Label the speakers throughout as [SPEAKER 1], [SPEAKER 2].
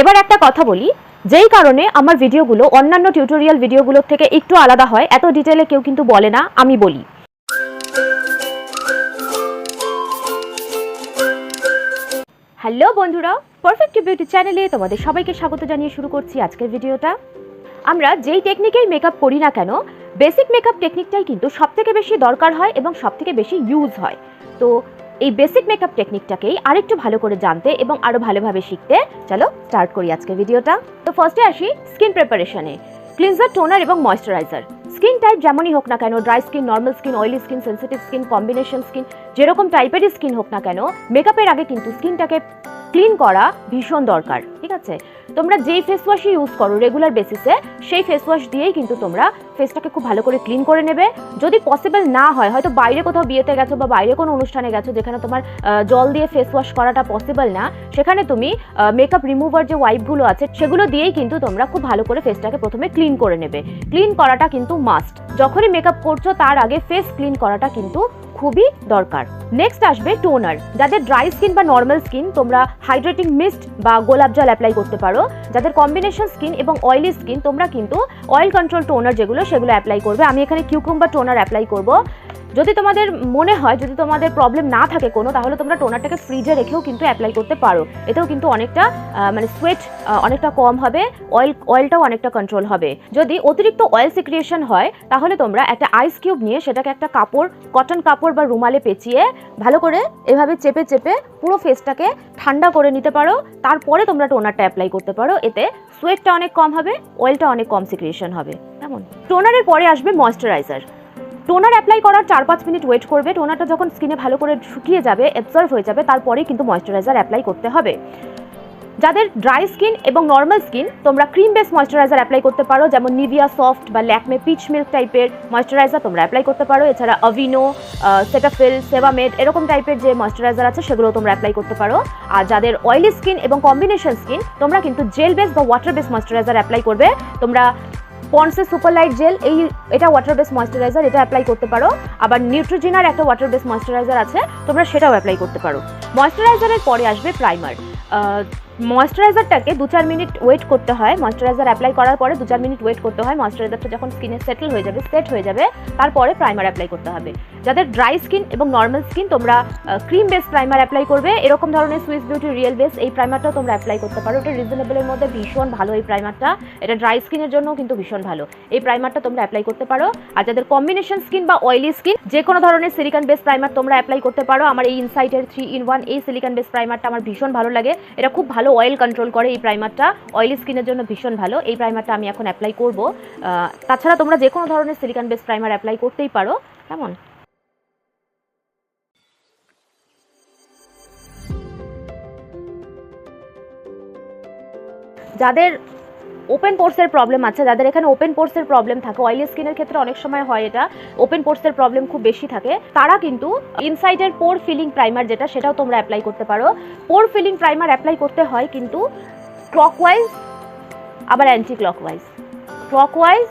[SPEAKER 1] এবার একটা কথা বলি, যেই কারণে আমার ভিডিওগুলো, অন্যান্য টিউটোরিয়াল ভিডিওগুলোর থেকে একটু আলাদা হয়, এত ডিটেলে কেউ কিন্তু বলে না, আমি বলি। হ্যালো বন্ধুরা পারফেক্ট বিউটি চ্যানেলে তোমাদের সবাইকে স্বাগত জানিয়ে শুরু করছি আজকের ভিডিওটা। আমরা যেই টেকনিকেই মেকআপ করি না কেন বেসিক মেকআপ টেকনিকটাই কিন্তু সবথেকে বেশি দরকার হয় এবং সবথেকে বেশি ইউজ হয়। তো এই বেসিক মেকআপ টেকনিকটাকেই আরেকটু ভালো করে জানতে এবং আরও ভালোভাবে শিখতে চলো স্টার্ট করি আজকের ভিডিওটা তো ফার্স্টে আসি স্কিন প্রিপারেশনে ক্লিনজার টোনার এবং ময়শ্চারাইজার স্কিন টাইপ যেমনই হোক না কেন dry skin normal skin oily skin sensitive skin combination skin যেরকম টাইপেরই স্কিন হোক না কেন মেকআপের আগে কিন্তু স্কিনটাকে ক্লিন করা ভীষণ দরকার, ঠিক আছে? তোমরা যেই ফেস ওয়াশই ইউজ করো রেগুলার বেসিসে সেই ফেস ওয়াশ দিয়েই কিন্তু তোমরা ফেসটাকে খুব ভালো করে ক্লিন করে নেবে। যদি পসিবল না হয়, হয়তো বাইরে কোথাও বিয়েতে গেছো বা বাইরে কোনো অনুষ্ঠানে গেছো যেখানে তোমার জল দিয়ে ফেস ওয়াশ করাটা পসিবল না, সেখানে তুমি মেকআপ রিমুভার যে ওয়াইপগুলো আছে, সেগুলো দিয়েই কিন্তু তোমরা খুব ভালো করে ফেসটাকে প্রথমে ক্লিন করে নেবে। ক্লিন করাটা কিন্তু মাস্ট যখনই মেকআপ করছ, তার আগে ফেস ক্লিন করাটা কিন্তু খুবই দরকার। নেক্সট আসবে টোনার যাদের ড্রাই স্কিন বা নর্মাল স্কিন তোমরা হাইড্রেটিং মিস্ট বা গোলাপ জল অ্যাপ্লাই করতে পারো, যাদের কম্বিনেশন স্কিন এবং অয়েলি স্কিন তোমরা কিন্তু অয়েল কন্ট্রোল টোনার যেগুলো সেগুলো অ্যাপ্লাই করবে। আমি এখানে কিউকুম্বার টোনার অ্যাপ্লাই করব। যদি তোমাদের মনে হয়, যদি তোমাদের প্রবলেম না থাকে কোনো, তাহলে তোমরা টোনারটাকে ফ্রিজে রেখেও কিন্তু অ্যাপ্লাই করতে পারো। এতেও কিন্তু অনেকটা মানে সোয়েট অনেকটা কম হবে অয়েল অয়েলটাও অনেকটা কন্ট্রোল হবে। যদি অতিরিক্ত অয়েল সিক্রিয়েশন হয়, তাহলে তোমরা একটা আইস কিউব নিয়ে সেটাকে একটা কাপড় কটন কাপড় বা রুমালে পেঁচিয়ে ভালো করে এভাবে চেপে চেপে পুরো ফেসটাকে ঠান্ডা করে নিতে পারো। তারপরে তোমরা টোনারটা অ্যাপ্লাই করতে পারো। এতে সোয়েটটা অনেক কম হবে অয়েলটা অনেক কম সিক্রিয়েশন হবে। কেমন? টোনারের পরে আসবে ময়শ্চারাইজার টোনার অ্যাপ্লাই করার চার পাঁচ মিনিট ওয়েট করবে। টোনারটা যখন স্কিনে ভালো করে শুকিয়ে যাবে অ্যাবজর্ভ হয়ে যাবে তারপরে কিন্তু ময়শ্চারাইজার অ্যাপ্লাই করতে হবে। যাদের ড্রাই স্কিন এবং নর্মাল স্কিন তোমরা ক্রিম বেস ময়শ্চারাইজার অ্যাপ্লাই করতে পারো, যেমন নিভিয়া সফট বা ল্যাকমে পিচ মিল্ক টাইপের ময়শ্চারাইজার তোমরা অ্যাপ্লাই করতে পারো। এছাড়া অভিনো সেটাফিল সেভামেড এরকম টাইপের যে ময়শ্চারাইজার আছে সেগুলো তোমরা অ্যাপ্লাই করতে পারো। আর যাদের অয়েলি স্কিন এবং কম্বিনেশন স্কিন তোমরা কিন্তু জেল বেস বা ওয়াটার বেস ময়শ্চারাইজার অ্যাপ্লাই করবে। তোমরা পন্সের সুপারলাইট জেল এই, এটা ওয়াটার বেস ময়েশ্চারাইজার এটা অ্যাপ্লাই করতে পারো। আবার নিউট্রোজিনার একটা ওয়াটার বেস ময়েশ্চারাইজার আছে, তোমরা সেটাও অ্যাপ্লাই করতে পারো। ময়েশ্চারাইজারের পরে আসবে প্রাইমার ময়শ্চারাইজারটাকে দু চার মিনিট ওয়েট করতে হয়। ময়শ্চারাইজার অ্যাপ্লাই করার পরে দু চার মিনিট ওয়েট করতে হয়। ময়শ্চারাইজারটা যখন স্কিনে সেটেল হয়ে যাবে, সেট হয়ে যাবে, তারপরে প্রাইমার অ্যাপ্লাই করতে হবে। যাদের ড্রাই স্কিন এবং নর্মাল স্কিন, তোমরা ক্রিম বেস প্রাইমার অ্যাপ্লাই করবে। এরকম ধরনের সুইস বিউটি রিয়েল বেস, এই প্রাইমারটাও তোমরা অ্যাপ্লাই করতে পারো। এটা রিজনেবলের মধ্যে ভীষণ ভালো এই প্রাইমারটা। এটা ড্রাই স্কিনের জন্য কিন্তু ভীষণ ভালো। এই প্রাইমারটা তোমরা অ্যাপ্লাই করতে পারো। আর যাদের কম্বিনেশন স্কিন বা অয়েলি স্কিন, যে কোনো ধরনের সিলিকন বেস প্রাইমার তোমরা অ্যাপ্লাই করতে পারো। আমার এই ইনসাইটের থ্রি ইন ওয়ান এই সিলিকন বেস প্রাইমারটা আমার ভীষণ ভালো লাগে। এটা খুব ভালো অয়েল কন্ট্রোল করে এই প্রাইমারটা অয়েলি স্কিনের জন্য ভীষণ ভালো। এই প্রাইমারটা আমি এখন অ্যাপ্লাই করব। তাছাড়া তোমরা যে কোনো ধরনের সিলিকন বেস প্রাইমার অ্যাপ্লাই করতেই পারো। কেমন? যাদের ওপেন পোর্সের প্রবলেম আছে। যাদের এখানে ওপেন পোর্সের প্রবলেম থাকে অয়েলি স্কিনের ক্ষেত্রে অনেক সময় হয় এটা। ওপেন পোর্সের প্রবলেম খুব বেশি থাকে। তারা কিন্তু ইনসাইডের পোর ফিলিং প্রাইমার যেটা, সেটাও তোমরা অ্যাপ্লাই করতে পারো। পোর ফিলিং প্রাইমার অ্যাপ্লাই করতে হয় কিন্তু ক্লকওয়াইজ আবার অ্যান্টি ক্লকওয়াইজ ক্লকওয়াইজ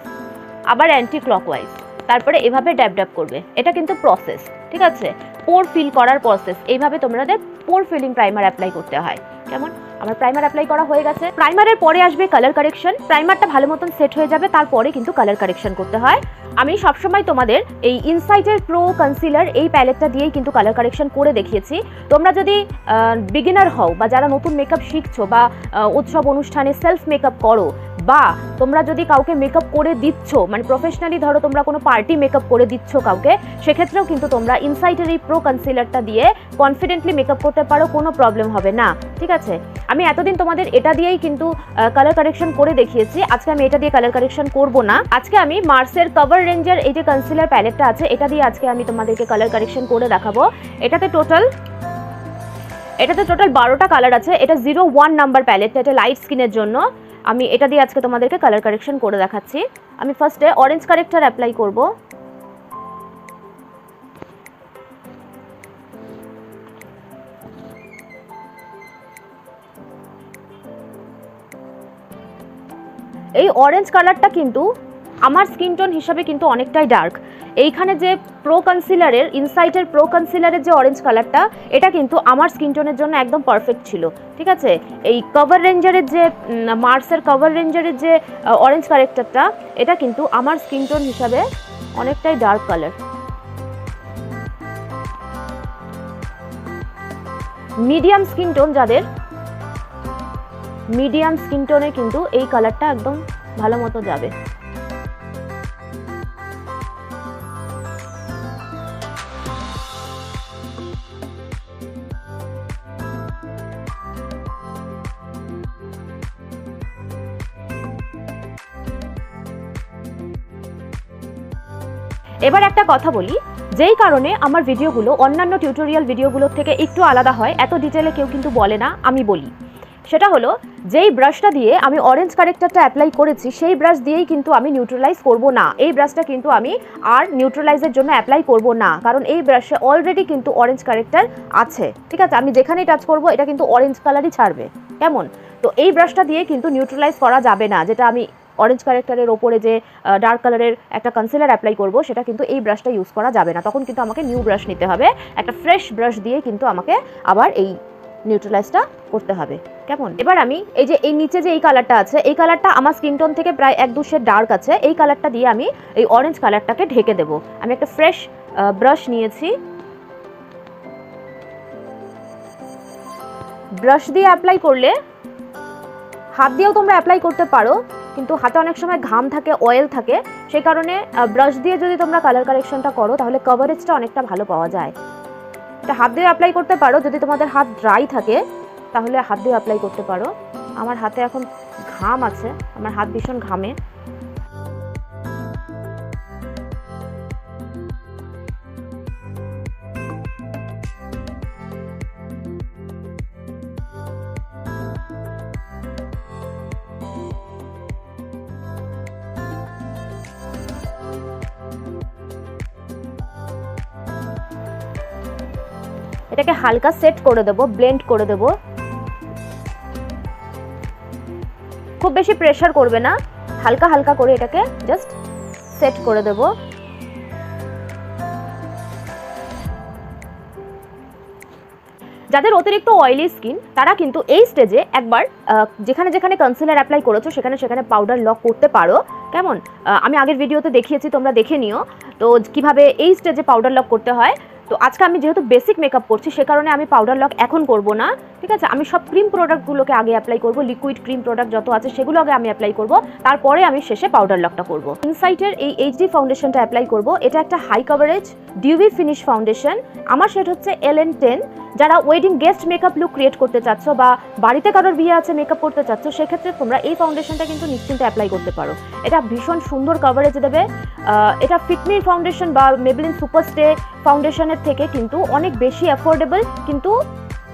[SPEAKER 1] আবার অ্যান্টি ক্লকওয়াইজ তারপরে এভাবে ড্যাব ড্যাব করবে। এটা কিন্তু প্রসেস ঠিক আছে? পোর ফিল করার প্রসেস এইভাবে তোমাদের পোর ফিলিং প্রাইমার অ্যাপ্লাই করতে হয়। কেমন? আমার প্রাইমার অ্যাপ্লাই করা হয়ে গেছে। প্রাইমারের পরে আসবে কালার কারেকশন প্রাইমারটা ভালো মতন সেট হয়ে যাবে, তারপরে কিন্তু কালার কারেকশন করতে হয়। আমি সবসময় তোমাদের এই ইনসাইটের প্রো কনসিলার এই প্যালেটটা দিয়েই কিন্তু কালার কারেকশন করে দেখিয়েছি। তোমরা যদি বিগিনার হও বা যারা নতুন মেকআপ শিখছো বা উৎসব অনুষ্ঠানে সেলফ মেকআপ করো বা তোমরা যদি কাউকে মেকআপ করে দিচ্ছ মানে প্রফেশনালি ধরো তোমরা কোনো পার্টি মেকআপ করে দিচ্ছ কাউকে, সেক্ষেত্রেও কিন্তু তোমরা ইনসাইটের এই প্রো কনসিলারটা দিয়ে কনফিডেন্টলি মেকআপ করতে পারো, কোনো প্রবলেম হবে না। ঠিক আছে? আমি এতদিন তোমাদের এটা দিয়েই কিন্তু কালার কারেকশন করে দেখিয়েছি। আজকে আমি এটা দিয়ে কালার কারেকশন করব না। আজকে আমি মার্সের কভার রেঞ্জের এই যে কনসিলার প্যালেটটা আছে, এটা দিয়ে আজকে আমি তোমাদেরকে কালার কারেকশন করে দেখাবো। এটাতে টোটাল এটাতে টোটাল বারোটা কালার আছে। এটা জিরো ওয়ান নাম্বার প্যালেটটা এটা লাইট স্কিনের জন্য। আমি এটা দিয়ে আজকে তোমাদেরকে কালার কারেকশন করে দেখাচ্ছি। আমি ফার্স্টে অরেঞ্জ কারেক্টার অ্যাপ্লাই করব। এই অরেঞ্জ কালারটা কিন্তু আমার স্কিন টোন হিসাবে কিন্তু অনেকটাই ডার্ক এইখানে যে প্রো কনসিলারের ইনসাইটের প্রো কনসিলারের যে অরেঞ্জ কালারটা এটা কিন্তু আমার স্কিন টোনের জন্য একদম পারফেক্ট ছিল। ঠিক আছে? এই কভার রেঞ্জারের যে মার্সের কভার রেঞ্জারের যে অরেঞ্জ কারেক্টারটা এটা কিন্তু আমার স্কিন টোন হিসাবে অনেকটাই dark colour medium skin tone যাদের মিডিয়াম স্কিন টোনে কিন্তু এই কালারটা একদম ভালো মতো যাবে। এবার একটা কথা বলি, যেই কারণে আমার ভিডিওগুলো, অন্যান্য টিউটোরিয়াল ভিডিওগুলোর থেকে একটু আলাদা হয়, এত ডিটেলে কেউ কিন্তু বলে না, আমি বলি। সেটা হলো, যেই ব্রাশটা দিয়ে আমি অরেঞ্জ কারেক্টারটা অ্যাপ্লাই করেছি, সেই ব্রাশ দিয়েই কিন্তু আমি নিউট্রালাইজ করব না। এই ব্রাশটা কিন্তু আমি আর নিউট্রালাইজের জন্য অ্যাপ্লাই করব না, কারণ এই ব্রাশে অলরেডি কিন্তু অরেঞ্জ কারেক্টার আছে। ঠিক আছে, আমি যেখানেই টাচ করব, এটা কিন্তু অরেঞ্জ কালারই ছাড়বে। কেমন? তো এই ব্রাশটা দিয়ে কিন্তু নিউট্রালাইজ করা যাবে না, যেটা আমি অরেঞ্জ কারেক্টারের ওপরে যে ডার্ক কালারের একটা কনসিলার অ্যাপ্লাই করব, সেটা কিন্তু এই ব্রাশটা ইউজ করা যাবে না। তখন কিন্তু আমাকে নিউ ব্রাশ নিতে হবে, একটা ফ্রেশ ব্রাশ দিয়ে কিন্তু আমাকে আবার এই নিউট্রালাইজটা করতে হবে। কেমন? এবার আমি এই যে, এই নিচে যে এই কালারটা আছে, এই কালারটা আমার স্কিন টোন থেকে প্রায় এক দু শেড ডার্ক আছে। এই কালারটা দিয়ে আমি এই অরেঞ্জ কালারটাকে ঢেকে দেব। আমি একটা ফ্রেশ ব্রাশ নিয়েছি। ব্রাশ দিয়ে অ্যাপ্লাই করলে, হাত দিয়েও তোমরা অ্যাপ্লাই করতে পারো, কিন্তু হাতে অনেক সময় ঘাম থাকে অয়েল থাকে। সেই কারণে ব্রাশ দিয়ে যদি তোমরা কালার কারেকশনটা করো, তাহলে কভারেজটা অনেকটা ভালো পাওয়া যায়। এটা হাত দিয়ে অ্যাপ্লাই করতে পারো, যদি তোমাদের হাত ড্রাই থাকে। তাহলে হাত দিয়ে অ্যাপ্লাই করতে পারো। আমার হাতে এখন ঘাম আছে, আমার হাত ভীষণ ঘামে। এটাকে হালকা সেট করে দেবো ব্লেন্ড করে দেবো। খুব বেশি প্রেশার করবে না। হালকা হালকা করে এটাকে জাস্ট সেট করে দেব। যাদের অতিরিক্ত অয়েলি স্কিন তারা কিন্তু এই স্টেজে একবার যেখানে যেখানে কনসিলার অ্যাপ্লাই করেছ, সেখানে সেখানে পাউডার লক করতে পারো। কেমন? আমি আগের ভিডিওতে দেখিয়েছি, তোমরা দেখে নিও। তো কীভাবে এই স্টেজে পাউডার লক করতে হয়? তো আজকে আমি যেহেতু বেসিক মেকআপ করছি, সে কারণে আমি পাউডার লক এখন করব না, ঠিক আছে? আমি সব ক্রিম প্রোডাক্টগুলোকে আগে অ্যাপ্লাই করব লিকুইড ক্রিম প্রোডাক্ট যত আছে সেগুলো আগে আমি অ্যাপ্লাই করব, তারপরে আমি শেষে পাউডার লকটা করব। ইনসাইটের এই এইচডি ফাউন্ডেশনটা অ্যাপ্লাই করব, এটা একটা high coverage dewy finish foundation আমার শেড হচ্ছে এল এন টেন যারা wedding guest makeup look create করতে চাচ্ছ বা বাড়িতে কারোর বিয়ে আছে মেকআপ করতে চাচ্ছ, সেক্ষেত্রে তোমরা এই ফাউন্ডেশনটা কিন্তু নিশ্চিন্তে অ্যাপ্লাই করতে পারো। এটা ভীষণ সুন্দর কভারেজ দেবে। এটা ফিটমি ফাউন্ডেশন বা মেবলিন সুপারস্টে ফাউন্ডেশনের থেকে কিন্তু অনেক বেশি অ্যাফোর্ডেবল কিন্তু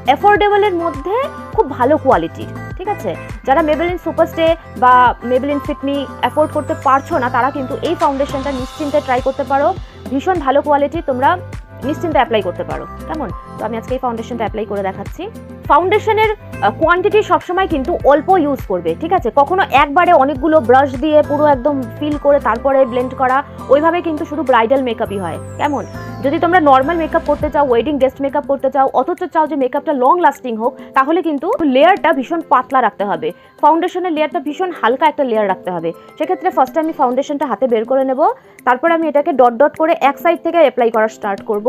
[SPEAKER 1] অ্যাফোর্ডেবলের মধ্যে খুব ভালো কোয়ালিটির ঠিক আছে? যারা মেবেলিন সুপারস্টে বা মেবেলিন ফিটমি অ্যাফোর্ড করতে পারছ না, তারা কিন্তু এই ফাউন্ডেশনটা নিশ্চিন্তে ট্রাই করতে পারো। ভীষণ ভালো কোয়ালিটি তোমরা নিশ্চিন্তে অ্যাপ্লাই করতে পারো। কেমন? তো আমি আজকে এই ফাউন্ডেশনটা অ্যাপ্লাই করে দেখাচ্ছি। ফাউন্ডেশনের কোয়ান্টিটি সবসময় কিন্তু অল্প ইউজ করবে, ঠিক আছে? কখনো একবারে অনেকগুলো ব্রাশ দিয়ে পুরো একদম ফিল করে তারপরে ব্লেন্ড করা, ওইভাবে কিন্তু শুধু ব্রাইডাল মেকআপই হয়। কেমন? যদি তোমরা নর্মাল মেকআপ করতে চাও ওয়েডিং গেস্ট মেকআপ করতে চাও, অথচ চাও যে মেকআপটা লং লাস্টিং হোক, তাহলে কিন্তু লেয়ারটা ভীষণ পাতলা রাখতে হবে। ফাউন্ডেশনের লেয়ারটা ভীষণ হালকা একটা লেয়ার রাখতে হবে। সেক্ষেত্রে ফার্স্টে আমি ফাউন্ডেশনটা হাতে বের করে নেব, তারপরে আমি এটাকে ডট ডট করে এক সাইড থেকে অ্যাপ্লাই করা স্টার্ট করব।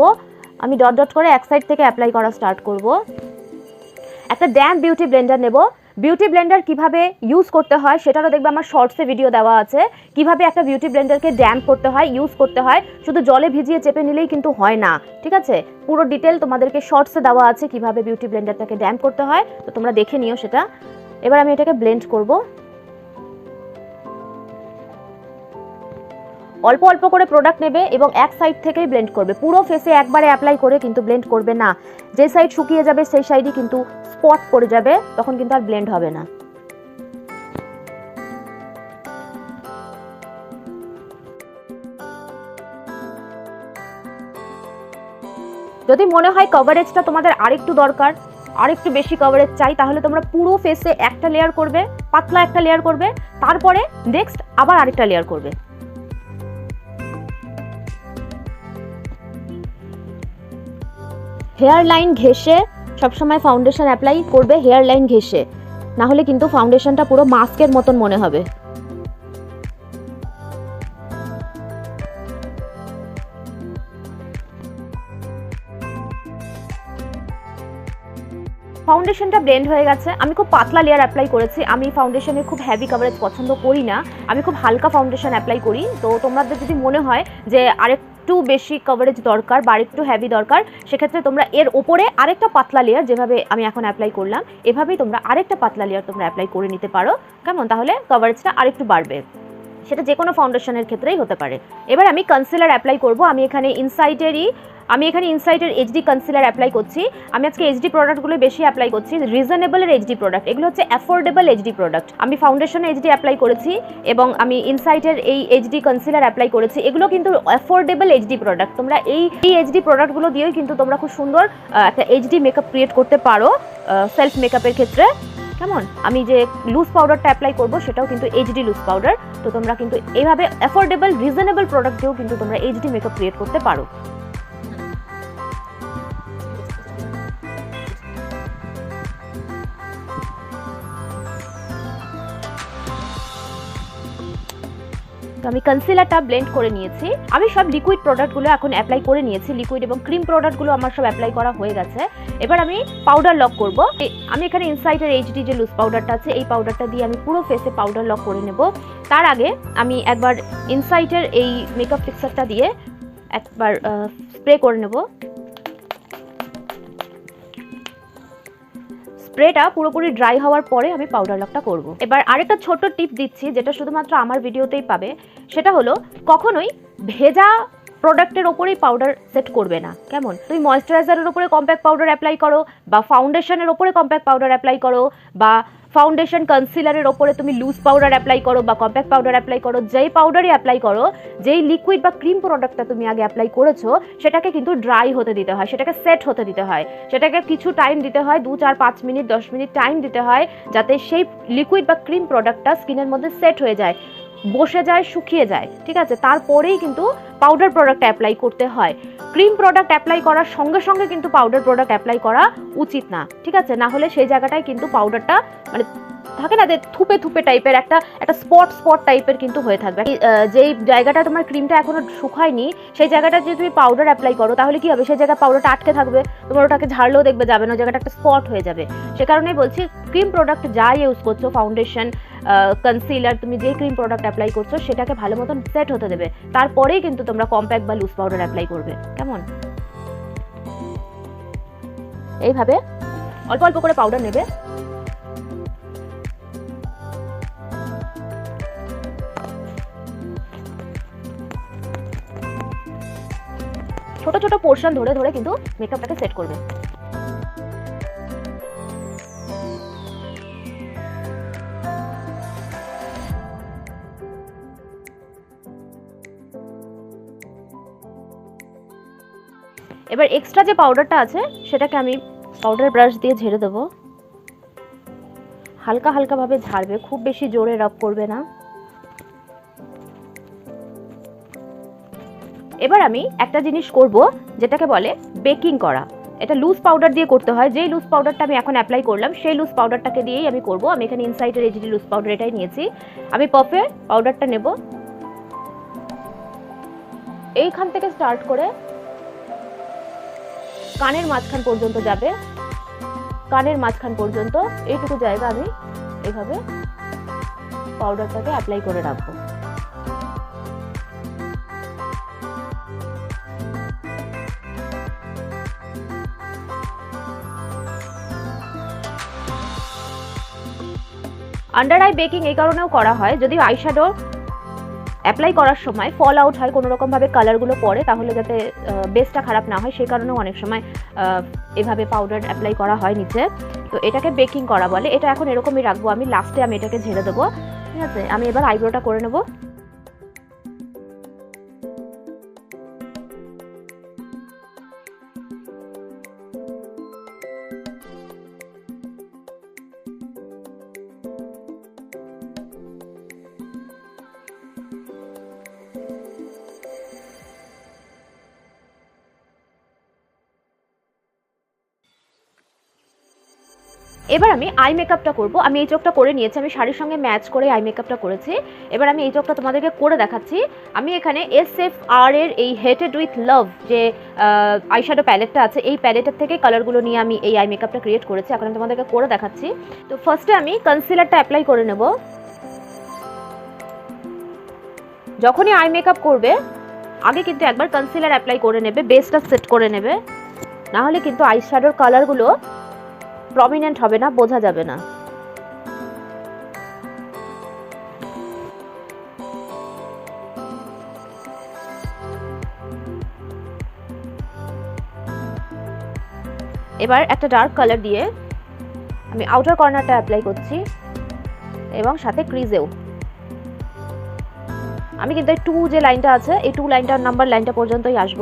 [SPEAKER 1] আমি ডট ডট করে এক সাইড থেকে অ্যাপ্লাই করা স্টার্ট করব। একটা ড্যাম বিউটি ব্লেন্ডার নেব। বিউটি ব্লেন্ডার কীভাবে ইউজ করতে হয় সেটারও দেখবে আমার শর্টসে ভিডিও দেওয়া আছে। কীভাবে একটা বিউটি ব্লেন্ডারকে ড্যাম করতে হয় ইউজ করতে হয়, শুধু জলে ভিজিয়ে চেপে নিলেই কিন্তু হয় না, ঠিক আছে? পুরো ডিটেল তোমাদেরকে শর্টসে দেওয়া আছে কীভাবে বিউটি ব্লেন্ডারটাকে ড্যাম করতে হয়, তো তোমরা দেখে নিও সেটা। এবার আমি এটাকে ব্লেন্ড করব। অল্প অল্প করে প্রোডাক্ট নেবে এবং এক সাইড থেকেই ব্লেন্ড করবে। পুরো ফেসে একবারে অ্যাপ্লাই করে কিন্তু ব্লেন্ড করবে না। যে সাইড শুকিয়ে যাবে, সেই সাইডই কিন্তু স্পট পড়ে যাবে, তখন কিন্তু আর ব্লেন্ড হবে না। যদি মনে হয় কভারেজটা তোমাদের আরেকটু দরকার, আরেকটু বেশি কভারেজ চাই, তাহলে তোমরা পুরো ফেসে একটা লেয়ার করবে, পাতলা একটা লেয়ার করবে, তারপরে নেক্সট আবার আরেকটা লেয়ার করবে। হেয়ার লাইন ঘেসে সবসময় ফাউন্ডেশন অ্যাপ্লাই করবে হেয়ার লাইন ঘেসে না হলে কিন্তু ফাউন্ডেশনটা পুরো মাস্কের মতন মনে হবে। ফাউন্ডেশনটা ব্লেন্ড হয়ে গেছে। আমি খুব পাতলা লেয়ার অ্যাপ্লাই করেছি। আমি ফাউন্ডেশনে খুব হ্যাভি কভারেজ পছন্দ করি না। আমি খুব হালকা ফাউন্ডেশন অ্যাপ্লাই করি। তো তোমাদের যদি মনে হয় যে আরেকটু বেশি কভারেজ দরকার বা একটু হ্যাভি দরকার, সেক্ষেত্রে তোমরা এর ওপরে আরেকটা পাতলা লেয়ার যেভাবে আমি এখন অ্যাপ্লাই করলাম, এভাবেই তোমরা আরেকটা পাতলা লেয়ার তোমরা অ্যাপ্লাই করে নিতে পারো। কেমন? তাহলে কভারেজটা আরেকটু বাড়বে। সেটা যে কোনো ফাউন্ডেশনের ক্ষেত্রেই হতে পারে। এবার আমি কনসিলার অ্যাপ্লাই করব। আমি এখানে ইনসাইটেরই আমি এখানে ইনসাইটের এইচডি কনসিলার অ্যাপ্লাই করছি আমি আজকে এইচডি প্রোডাক্টগুলো বেশি অ্যাপ্লাই করছি রিজনেবলের এইচডি প্রোডাক্ট এগুলো হচ্ছে অ্যাফোর্ডেবল এইচডি প্রোডাক্ট আমি ফাউন্ডেশনে এইচডি অ্যাপ্লাই করেছি এবং আমি ইনসাইটের এই এইচডি কনসিলার অ্যাপ্লাই করেছি এগুলো কিন্তু অ্যাফোর্ডেবল এইচডি প্রোডাক্ট তোমরা এই এই এইচডি প্রোডাক্টগুলো দিয়েই কিন্তু তোমরা খুব সুন্দর একটা এইচডি মেকআপ ক্রিয়েট করতে পারো সেলফ মেকআপের ক্ষেত্রে কেমন আমি যে লুজ পাউডারটা অ্যাপ্লাই করব সেটাও কিন্তু এইচডি লুজ পাউডার তো তোমরা কিন্তু এইভাবে অ্যাফোর্ডেবল রিজনেবল প্রোডাক্ট দিয়েও কিন্তু তোমরা এইচডি মেকআপ ক্রিয়েট করতে পারো তো আমি কনসিলারটা ব্লেন্ড করে নিয়েছি। আমি সব লিকুইড প্রোডাক্টগুলো এখন অ্যাপ্লাই করে নিয়েছি। লিকুইড এবং ক্রিম প্রোডাক্টগুলো আমার সব অ্যাপ্লাই করা হয়ে গেছে। এবার আমি পাউডার লক করব। আমি এখানে ইনসাইটের এইচডি যে লুজ পাউডারটা আছে, এই পাউডারটা দিয়ে আমি পুরো ফেসে পাউডার লক করে নেব। তার আগে আমি একবার ইনসাইটের এই মেকআপ ফিক্সারটা দিয়ে একবার স্প্রে করে নেব। স্প্রেটা পুরোপুরি ড্রাই হওয়ার পরে আমি পাউডার লকটা করব। এবার আরেকটা ছোট টিপ দিচ্ছি, যেটা শুধুমাত্র আমার ভিডিওতেই পাবে। সেটা হলো, কখনোই ভেজা প্রোডাক্টের ওপরেই পাউডার সেট করবে না। কেমন? তুমি ময়শ্চারাইজারের ওপরে কম্প্যাক্ট পাউডার অ্যাপ্লাই করো, বা ফাউন্ডেশনের ওপরে কম্প্যাক্ট পাউডার অ্যাপ্লাই করো, বা ফাউন্ডেশন কনসিলারের ওপরে তুমি লুজ পাউডার অ্যাপ্লাই করো বা কম্প্যাক্ট পাউডার অ্যাপ্লাই করো, যেই পাউডারই অ্যাপ্লাই করো, যেই লিকুইড বা ক্রিম প্রোডাক্টটা তুমি আগে অ্যাপ্লাই করেছ, সেটাকে কিন্তু ড্রাই হতে দিতে হয়, সেটাকে সেট হতে দিতে হয়। সেটাকে কিছু টাইম দিতে হয়, দু, চার, পাঁচ মিনিট, দশ মিনিট টাইম দিতে হয়, যাতে সেই লিকুইড বা ক্রিম প্রোডাক্টটা স্কিনের মধ্যে সেট হয়ে যায়। বসে যায়, শুকিয়ে যায়, ঠিক আছে? তারপরেই কিন্তু পাউডার প্রোডাক্ট অ্যাপ্লাই করতে হয়। ক্রিম প্রোডাক্ট অ্যাপ্লাই করার সঙ্গে সঙ্গে কিন্তু পাউডার প্রোডাক্ট অ্যাপ্লাই করা উচিত না, ঠিক আছে? না হলে সেই জায়গাটায় কিন্তু পাউডারটা মানে থাকে না যে থুপে থুপে টাইপের একটা একটা স্পট স্পট টাইপের কিন্তু হয়ে থাকবে। যেই জায়গাটা তোমার ক্রিমটা এখনও শুকায়নি, সেই জায়গাটা যদি তুমি পাউডার অ্যাপ্লাই করো, তাহলে কি হবে? সেই জায়গায় পাউডারটা আটকে থাকবে, তোমার ওটাকে ঝাড়লেও দেখবে যাবে না জায়গাটা একটা স্পট হয়ে যাবে। সে কারণেই বলছি ক্রিম প্রোডাক্ট যা ইউজ করছ ফাউন্ডেশন কনসিলার তুমি যে ক্রিম প্রোডাক্ট অ্যাপ্লাই করছ, সেটাকে ভালো মতন সেট হতে দেবে। তারপরেই কিন্তু তোমরা কম্প্যাক্ট বা লুজ পাউডার অ্যাপ্লাই করবে। কেমন? এইভাবে অল্প অল্প করে পাউডার নেবে। ছোট ছোট পোর্শন ধরে ধরে কিন্তু মেকআপটাকে সেট করবে। এবার এক্সট্রা যে পাউডারটা আছে, সেটাকে আমি পাউডার ব্রাশ দিয়ে ঝেড়ে দেবো। হালকা হালকাভাবে ঝাড়বে, খুব বেশি জোরে রাব করবে না। এবার আমি একটা জিনিস করব যেটাকে বলে বেকিং করা। এটা লুজ পাউডার দিয়ে করতে হয়। যেই লুজ পাউডারটা আমি এখন অ্যাপ্লাই করলাম, সেই লুজ পাউডারটাকে দিয়েই আমি করব। আমি এখানে ইনসাইটের এইচডি লুজ পাউডার এটাই নিয়েছি। আমি পফে পাউডারটা নেব। এইখান থেকে স্টার্ট করে কানের মাঝখান পর্যন্ত যাবে। কানের মাঝখান পর্যন্ত এইটুকু জায়গা আমি এইভাবে পাউডারটাকে অ্যাপ্লাই করে রাখব। আন্ডার আই বেকিং এই কারণেও করা হয়। যদি আইশ্যাডো অ্যাপ্লাই করার সময় ফল আউট হয়, কোনো রকমভাবে কালারগুলো পড়ে, তাহলে যাতে বেসটা খারাপ না হয়, সেই কারণেও অনেক সময় এভাবে পাউডার অ্যাপ্লাই করা হয় নিচে। তো এটাকে বেকিং করা বলে। এটা এখন এরকমই রাখব। আমি লাস্টে আমি এটাকে ঝেড়ে দেবো। ঠিক আছে? আমি এবার আইব্রোটা করে নেব। এবার আমি আই মেকআপটা করব। আমি এই চোখটা করে নিয়েছি। আমি শাড়ির সঙ্গে ম্যাচ করে আই মেকআপটা করেছি। এবার আমি এই চোখটা তোমাদেরকে করে দেখাচ্ছি। আমি এখানে এস এফ আর এর এই হেটেড উইথ লাভ যে আইশ্যাডো প্যালেটটা আছে, এই প্যালেটের থেকে কালারগুলো নিয়ে আমি এই আই মেকআপটা ক্রিয়েট করেছি। এখন আমি তোমাদেরকে করে দেখাচ্ছি। তো ফার্স্টে আমি কনসিলারটা অ্যাপ্লাই করে নেব। যখনই আই মেকআপ করবে, আগে কিন্তু একবার কনসিলার অ্যাপ্লাই করে নেবে বেসটা সেট করে নেবে। না হলে কিন্তু আইশ্যাডোর কালারগুলো প্রমিনেন্ট হবে না, বোঝা যাবে না। এবার একটা ডার্ক কালার দিয়ে আমি আউটার কর্নারটা অ্যাপ্লাই করছি এবং সাথে ক্রিজেও আমি কিন্তু এই টু যে লাইনটা আছে, এই টু লাইনটার নাম্বার লাইনটা পর্যন্তই আসব।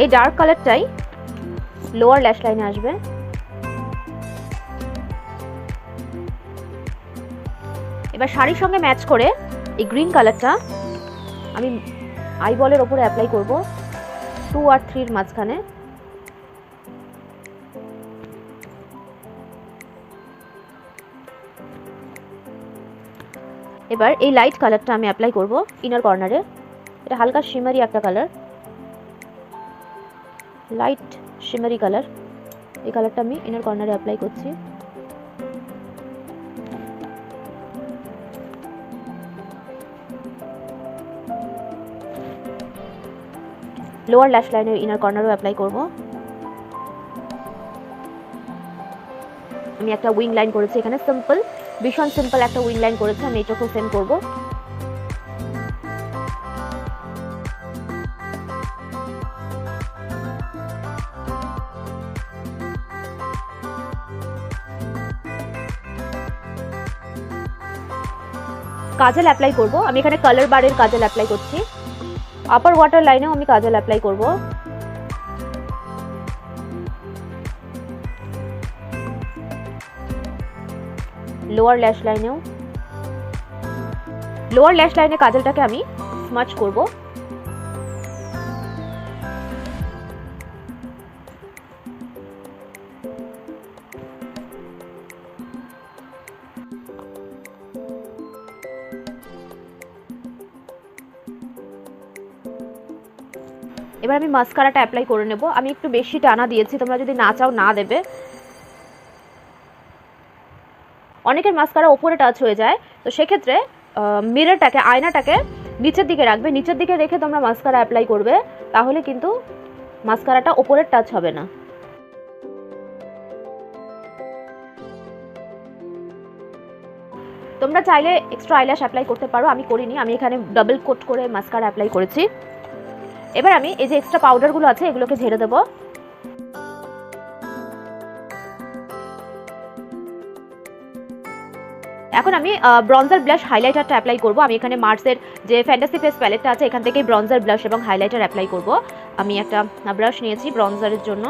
[SPEAKER 1] এই ডার্ক কালারটাই লোয়ার ল্যাশ লাইনে আসবে। এবার শাড়ির সঙ্গে ম্যাচ করে এই গ্রিন কালারটা আমি আইবলের ওপরে অ্যাপ্লাই করব টু আর থ্রির মাঝখানে। এবার এই লাইট কালারটা আমি অ্যাপ্লাই করব ইনার কর্নারে এটা হালকা শিমারি একটা কালার লাইট শিমারি কালার এই কালারটা আমি ইনার কর্নারে অ্যাপ্লাই করছি। লোয়ার ল্যাশ লাইনের ইনার কর্নারও অ্যাপ্লাই করব। আমি একটা উইং লাইন করেছি এখানে সিম্পল ভীষণ সিম্পল একটা উইং লাইন করেছি, আমি চোখও সেম করব। কাজল অ্যাপ্লাই করব। আমি এখানে কালার বারের কাজল অ্যাপ্লাই করছি। আপার ওয়াটার লাইনেও আমি কাজল অ্যাপ্লাই করব। লোয়ার ল্যাশ লাইনেও লোয়ার ল্যাশ লাইনে কাজলটাকে আমি স্মাচ করব। এবার আমি মাস্কারাটা অ্যাপ্লাই করে নেব। আমি একটু বেশি টানা দিয়েছি, তোমরা যদি না চাও, না দেবে। অনেকের মাস্কারা ওপরে টাচ হয়ে যায়, তো সেক্ষেত্রে মিররটাকে আয়নাটাকে নিচের দিকে রাখবে। নিচের দিকে রেখে তোমরা মাস্কারা অ্যাপ্লাই করবে, তাহলে কিন্তু মাস্কারাটা ওপরের টাচ হবে না। তোমরা চাইলে এক্সট্রা আইল্যাশ অ্যাপ্লাই করতে পারো, আমি করিনি। আমি এখানে ডাবল কোট করে মাস্কারা অ্যাপ্লাই করেছি। এবার আমি এই যে এক্সট্রা পাউডারগুলো আছে, এগুলোকে ঝেড়ে দেবো। এখন আমি ব্রঞ্জার ব্লাশ হাইলাইটারটা অ্যাপ্লাই করব। আমি এখানে মার্সের যে ফ্যান্টাসি ফেস প্যালেটটা আছে, এখান থেকেই ব্রঞ্জার ব্লাশ এবং হাইলাইটার অ্যাপ্লাই করব। আমি একটা ব্রাশ নিয়েছি ব্রঞ্জারের জন্য।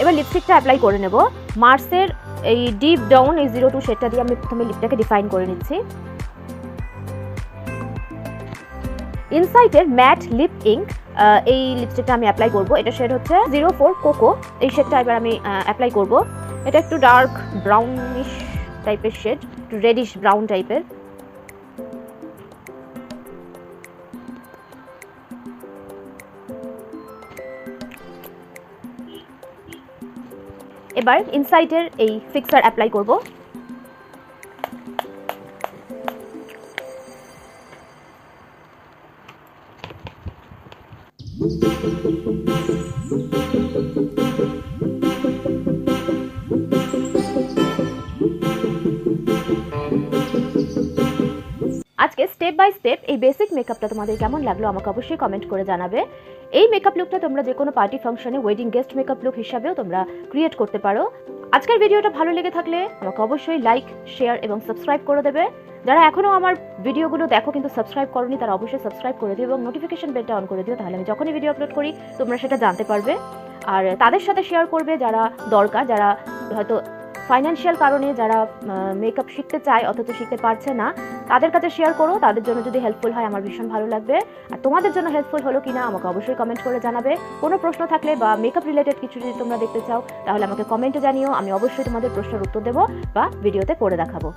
[SPEAKER 1] এবার লিপস্টিকটা অ্যাপ্লাই করে নেব। মার্সের এই ডিপ ডাউন এই জিরো টু শেডটা দিয়ে আমি প্রথমে লিপটাকে ডিফাইন করে নিচ্ছি। ইনসাইটের ম্যাট লিপ ইঙ্ক এই লিপস্টিকটা আমি অ্যাপ্লাই করব। এটা শেড হচ্ছে জিরো ফোর কোকো এই শেডটা এবার আমি অ্যাপ্লাই করব। এটা একটু ডার্ক ব্রাউনিশ টাইপের শেড একটু রেডিশ ব্রাউন টাইপের এবার ইনসাইটের এই ফিক্সার অ্যাপ্লাই করব। Thank স্টেপ বাই স্টেপ এই বেসিক মেকআপটা তোমাদের কেমন লাগল আমাকে অবশ্যই কমেন্ট করে জানাবে। এই মেকআপ লুকটা তোমরা যে কোনো পার্টি ফাংশনে ওয়েডিং গেস্ট মেকআপ লুক হিসাবেও তোমরা ক্রিয়েট করতে পারো। আজকের ভিডিওটা ভালো লেগে থাকলে আমাকে অবশ্যই লাইক শেয়ার এবং সাবস্ক্রাইব করে দেবে। যারা এখনও আমার ভিডিওগুলো দেখো কিন্তু সাবস্ক্রাইব করনি, তারা অবশ্যই সাবস্ক্রাইব করে দিও এবং নোটিফিকেশন বেলটা অন করে দিও, তাহলে আমি যখনই ভিডিও আপলোড করি তোমরা সেটা জানতে পারবে। আর তাদের সাথে শেয়ার করবে যারা দরকার, যারা হয়তো ফাইন্যান্সিয়াল কারণে যারা মেকআপ শিখতে চায় অথচ শিখতে পারছে না, তাদের কাছে শেয়ার করো, তাদের জন্য যদি হেল্পফুল হয় আমার ভীষণ ভালো লাগবে। আর তোমাদের জন্য হেল্পফুল হলো কিনা আমাকে অবশ্যই কমেন্ট করে জানাবে। কোনো প্রশ্ন থাকলে বা মেকআপ রিলেটেড কিছু যদি তোমরা দেখতে চাও, তাহলে আমাকে কমেন্টে জানিও, আমি অবশ্যই তোমাদের প্রশ্নের উত্তর দেবো বা ভিডিওতে করে দেখাবো।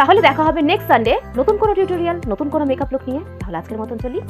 [SPEAKER 1] তাহলে দেখা হবে নেক্সট সানডে নতুন কোনো টিউটোরিয়াল নতুন কোনো মেকআপ লুক নিয়ে। তাহলে আজকের মতন চলি।